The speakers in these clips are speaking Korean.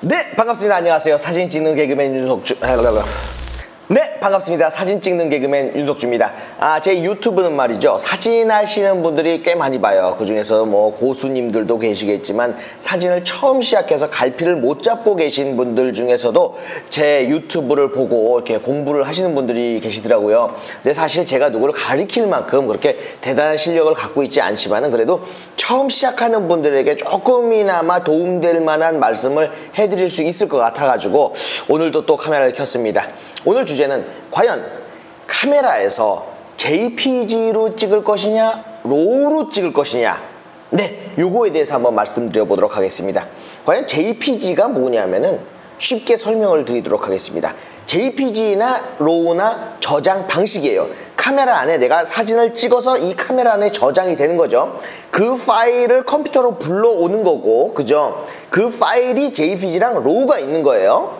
네 반갑습니다. 안녕하세요. 사진 찍는 개그맨 윤석주 네 반갑습니다. 사진 찍는 개그맨 윤석주입니다. 아 제 유튜브는 말이죠. 사진 하시는 분들이 꽤 많이 봐요. 그 중에서 뭐 고수님들도 계시겠지만 사진을 처음 시작해서 갈피를 못 잡고 계신 분들 중에서도 제 유튜브를 보고 이렇게 공부를 하시는 분들이 계시더라고요. 근데 사실 제가 누구를 가리킬 만큼 그렇게 대단한 실력을 갖고 있지 않지만은 그래도 처음 시작하는 분들에게 조금이나마 도움될 만한 말씀을 해드릴 수 있을 것 같아가지고 오늘도 또 카메라를 켰습니다. 오늘 주제는 과연 카메라에서 JPG로 찍을 것이냐, 로우로 찍을 것이냐. 네, 요거에 대해서 한번 말씀드려 보도록 하겠습니다. 과연 JPG가 뭐냐면은 쉽게 설명을 드리도록 하겠습니다. JPG나 로우나 저장 방식이에요. 카메라 안에 내가 사진을 찍어서 이 카메라 안에 저장이 되는 거죠. 그 파일을 컴퓨터로 불러오는 거고, 그죠? 그 파일이 JPG랑 로우가 있는 거예요.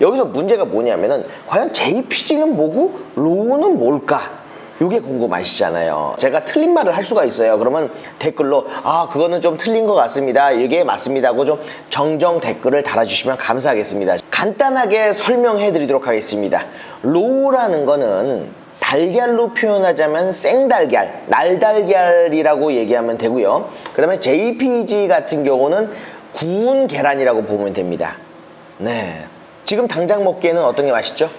여기서 문제가 뭐냐면은 과연 JPG는 뭐고 로우는 뭘까? 이게 궁금하시잖아요. 제가 틀린 말을 할 수가 있어요. 그러면 댓글로 아 그거는 좀 틀린 것 같습니다. 이게 맞습니다. 하고 좀 정정 댓글을 달아주시면 감사하겠습니다. 간단하게 설명해드리도록 하겠습니다. 로우라는 거는 달걀로 표현하자면 생달걀, 날달걀이라고 얘기하면 되고요. 그다음에 JPG 같은 경우는 구운 계란이라고 보면 됩니다. 네. 지금 당장 먹기에는 어떤 게 맛있죠?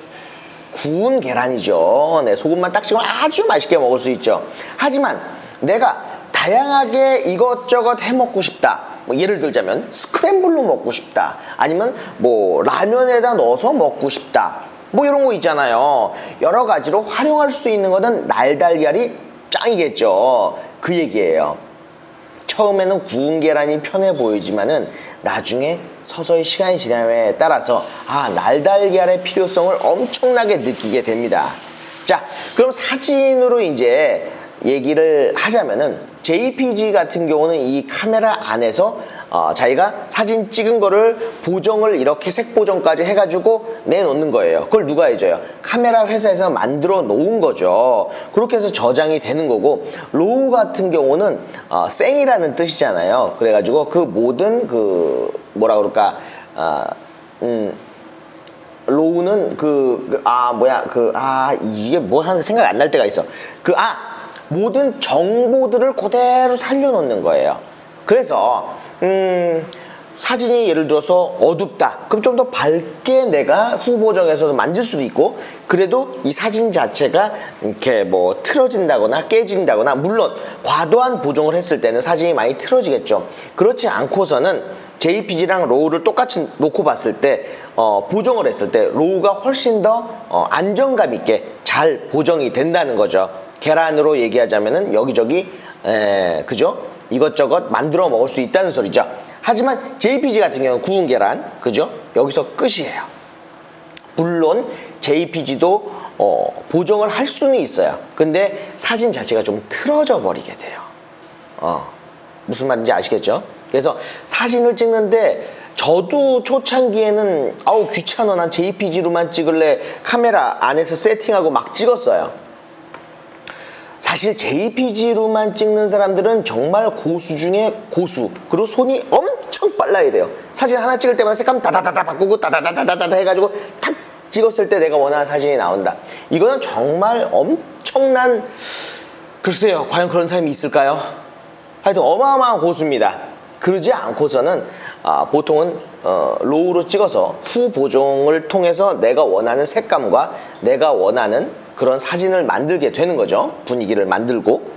구운 계란이죠. 네, 소금만 딱 찍으면 아주 맛있게 먹을 수 있죠. 하지만 내가 다양하게 이것저것 해 먹고 싶다. 뭐 예를 들자면 스크램블로 먹고 싶다. 아니면 뭐 라면에다 넣어서 먹고 싶다. 뭐 이런 거 있잖아요. 여러 가지로 활용할 수 있는 거는 날달걀이 짱이겠죠. 그 얘기예요. 처음에는 구운 계란이 편해 보이지만은 나중에 서서히 시간이 지남에 따라서 아 날달걀의 필요성을 엄청나게 느끼게 됩니다. 자, 그럼 사진으로 이제 얘기를 하자면은 JPG 같은 경우는 이 카메라 안에서 어, 자기가 사진 찍은 거를 보정을 이렇게 색 보정까지 해가지고 내놓는 거예요. 그걸 누가 해줘요? 카메라 회사에서 만들어 놓은 거죠. 그렇게 해서 저장이 되는 거고 로우 같은 경우는 어, 생이라는 뜻이잖아요. 그래가지고 그 모든 그 뭐라 그럴까 아, 음, 로우는 그, 그, 아, 뭐야, 그, 아, 이게 뭐 하는 생각 안 날 때가 있어. 그, 아, 모든 정보들을 그대로 살려놓는 거예요. 그래서, 음, 사진이 예를 들어서 어둡다. 그럼 좀 더 밝게 내가 후보정에서도 만질 수도 있고, 그래도 이 사진 자체가 이렇게 뭐 틀어진다거나 깨진다거나, 물론 과도한 보정을 했을 때는 사진이 많이 틀어지겠죠. 그렇지 않고서는 JPG랑 로우를 똑같이 놓고 봤을 때 어, 보정을 했을 때 로우가 훨씬 더 어, 안정감 있게 잘 보정이 된다는 거죠. 계란으로 얘기하자면은 여기저기 에, 그죠? 이것저것 만들어 먹을 수 있다는 소리죠. 하지만 JPG 같은 경우는 구운 계란 그죠? 여기서 끝이에요. 물론 JPG도 어, 보정을 할 수는 있어요. 근데 사진 자체가 좀 틀어져 버리게 돼요. 어, 무슨 말인지 아시겠죠? 그래서 사진을 찍는데 저도 초창기에는 아우 귀찮아 난 JPG로만 찍을래 카메라 안에서 세팅하고 막 찍었어요. 사실 JPG로만 찍는 사람들은 정말 고수 중에 고수 그리고 손이 엄청 빨라야 돼요. 사진 하나 찍을 때마다 색감 다다다다 바꾸고 다다다다다다 해가지고 탁 찍었을 때 내가 원하는 사진이 나온다. 이거는 정말 엄청난 글쎄요 과연 그런 사람이 있을까요? 하여튼 어마어마한 고수입니다. 그러지 않고서는 아, 보통은 어, 로우로 찍어서 후 보정을 통해서 내가 원하는 색감과 내가 원하는 그런 사진을 만들게 되는 거죠. 분위기를 만들고.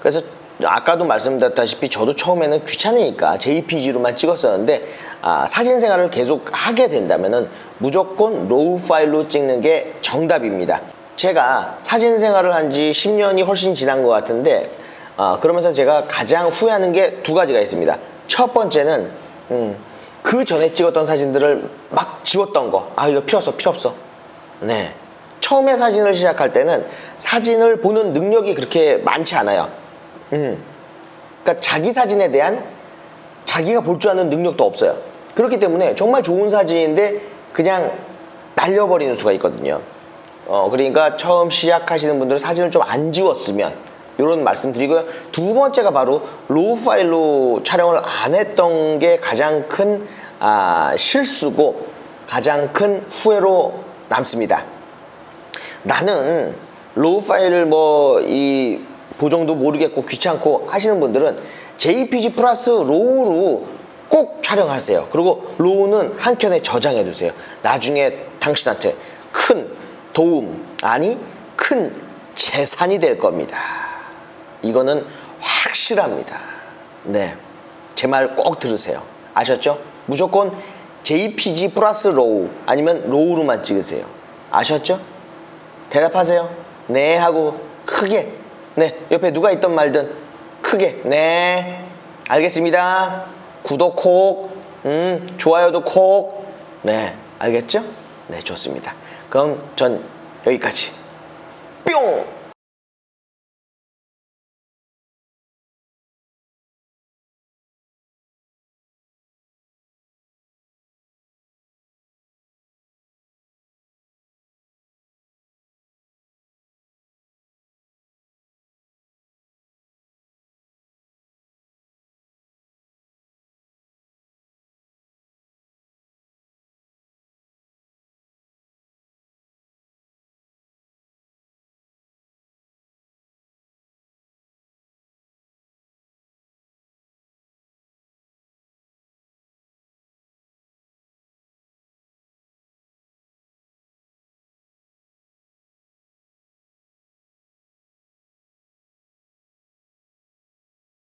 그래서 아까도 말씀드렸다시피 저도 처음에는 귀찮으니까 JPG로만 찍었었는데 아, 사진 생활을 계속 하게 된다면은 무조건 로우 파일로 찍는 게 정답입니다. 제가 사진 생활을 한 지 10년이 훨씬 지난 것 같은데 아, 그러면서 제가 가장 후회하는 게 두 가지가 있습니다. 첫 번째는 음, 그 전에 찍었던 사진들을 막 지웠던 거. 아 이거 필요 없어, 필요 없어. 네. 처음에 사진을 시작할 때는 사진을 보는 능력이 그렇게 많지 않아요. 음. 그러니까 자기 사진에 대한 자기가 볼 줄 아는 능력도 없어요. 그렇기 때문에 정말 좋은 사진인데 그냥 날려버리는 수가 있거든요. 어, 그러니까 처음 시작하시는 분들은 사진을 좀 안 지웠으면 이런 말씀 드리고요. 두 번째가 바로 로우 파일로 촬영을 안 했던 게 가장 큰 아, 실수고 가장 큰 후회로 남습니다. 나는 로우 파일을 뭐 이 보정도 모르겠고 귀찮고 하시는 분들은 JPG 플러스 로우로 꼭 촬영하세요. 그리고 로우는 한 켠에 저장해 두세요. 나중에 당신한테 큰 도움, 아니 큰 재산이 될 겁니다. 이거는 확실합니다. 네. 제 말 꼭 들으세요. 아셨죠? 무조건 JPG 플러스 로우 아니면 로우로만 찍으세요. 아셨죠? 대답하세요. 네 하고 크게. 네. 옆에 누가 있던 말든 크게. 네. 알겠습니다. 구독 콕. 음, 좋아요도 콕. 네. 알겠죠? 네, 좋습니다. 그럼 전 여기까지. 뿅!